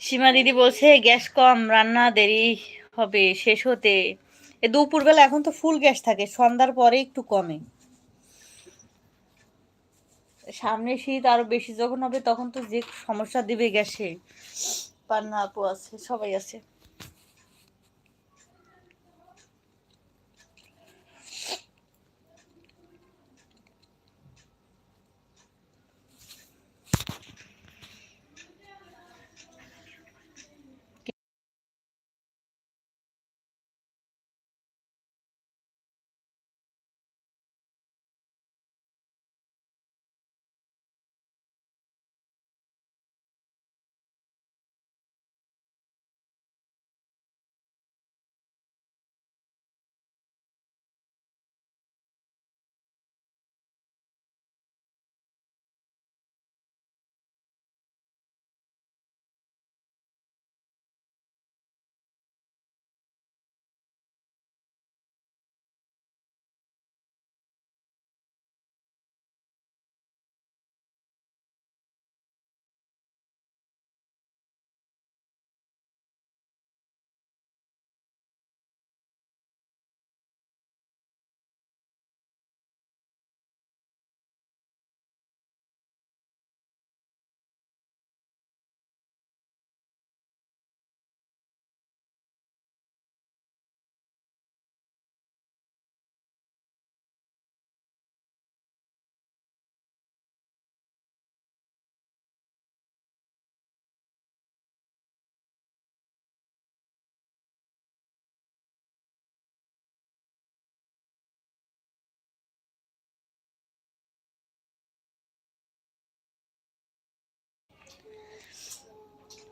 সীমা দিদি বলছে গ্যাস কম, রান্না দেরি হবে, শেষ হতে। এ দুপুরবেলা এখন তো ফুল গ্যাস থাকে, সন্ধ্যার পরে একটু কমে। সামনে শীত আরও বেশি যখন হবে, তখন তো যে সমস্যা দিবে গ্যাসে। পান্না আপু আছে, সবাই আছে।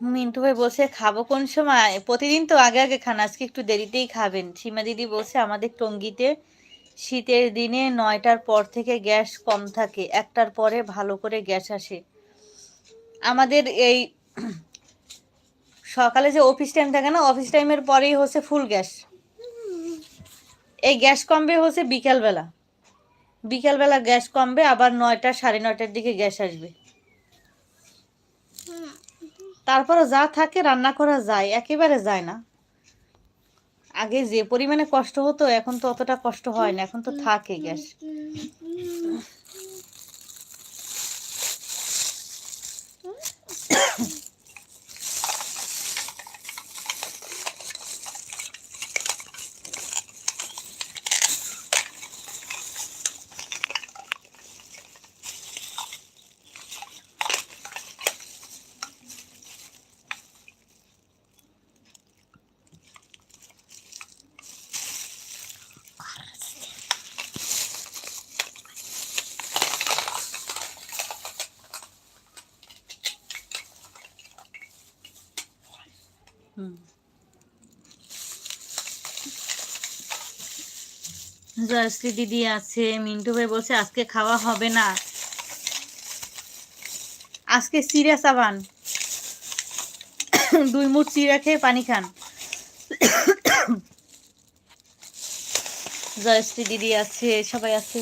মিন্টু ভাই বলছে, খাব কোন সময়? প্রতিদিন তো আগে আগে খান, আজকে একটু দেরিতেই খাবেন। সীমা দিদি বলছে, আমাদের টঙ্গিতে শীতের দিনে নয়টার পর থেকে গ্যাস কম থাকে, একটার পরে ভালো করে গ্যাস আসে। আমাদের এই সকালে যে অফিস টাইম থাকে না অফিস টাইমের পরেই হচ্ছে ফুল গ্যাস। এই গ্যাস কমবে হচ্ছে বিকালবেলা। বিকালবেলা গ্যাস কমবে, আবার নয়টা, সাড়ে নয়টার দিকে গ্যাস আসবে। তারপরে যা থাকে রান্না করা যায় একেবারে যায় না। আগে যে পরিমাণে কষ্ট হতো এখন তো অতটা কষ্ট হয় না এখন তো থাকে গ্যাস। জয়শ্রী দিদি আছে, মিন্টু ভাই বলছে আজকে খাওয়া হবে না। আজকে চিড়া চাবান দুই মুঠ চিড়া খেয়ে পানি খান। জয়শ্রী দিদি আছে সবাই আছে।